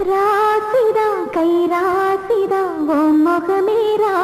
రాసిరా కై రాసిరా ఓ మొగమే రా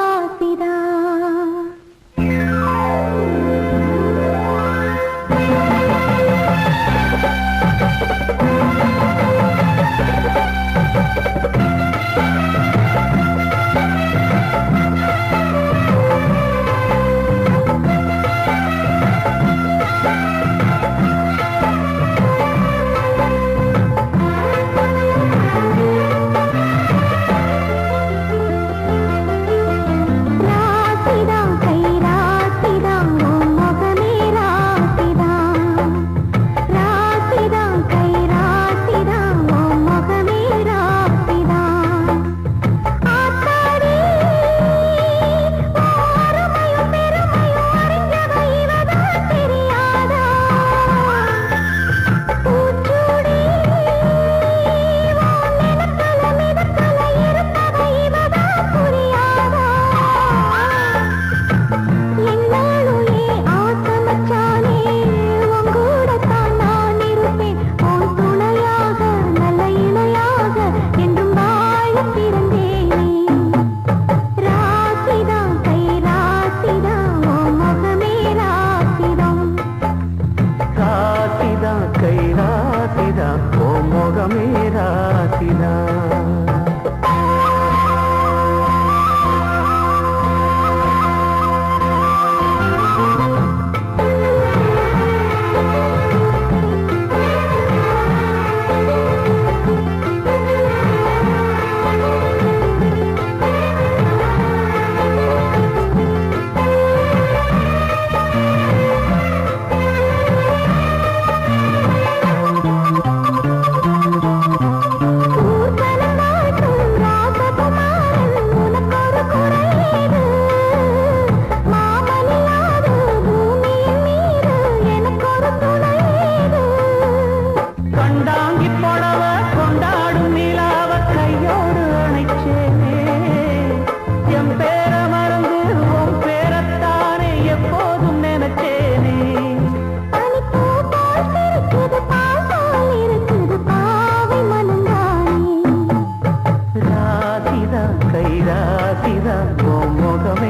vida como camino.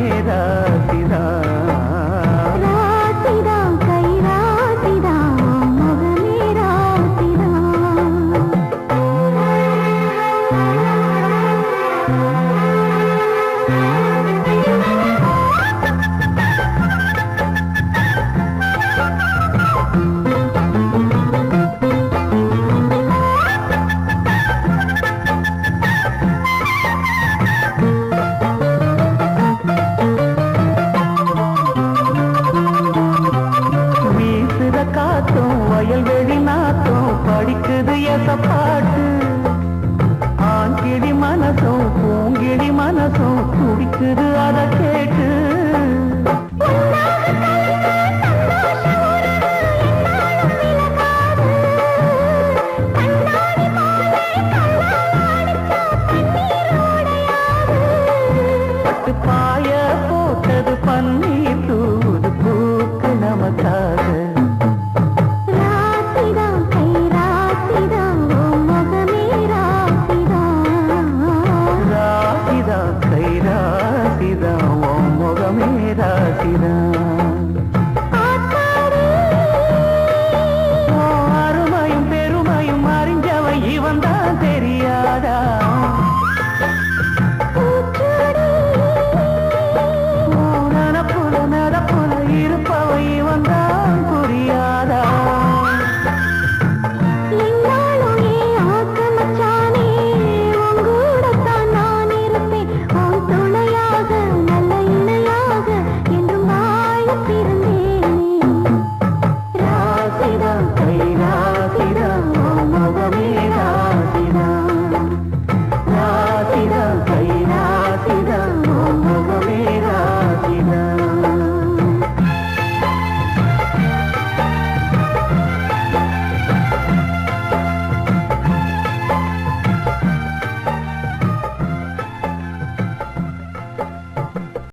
காத்தும் வயல்வெளி நாத்தும் படிக்குது எச பாட்டு. ஆங்கிடி மனசும் பூங்கிடி மனசும் குடிக்குது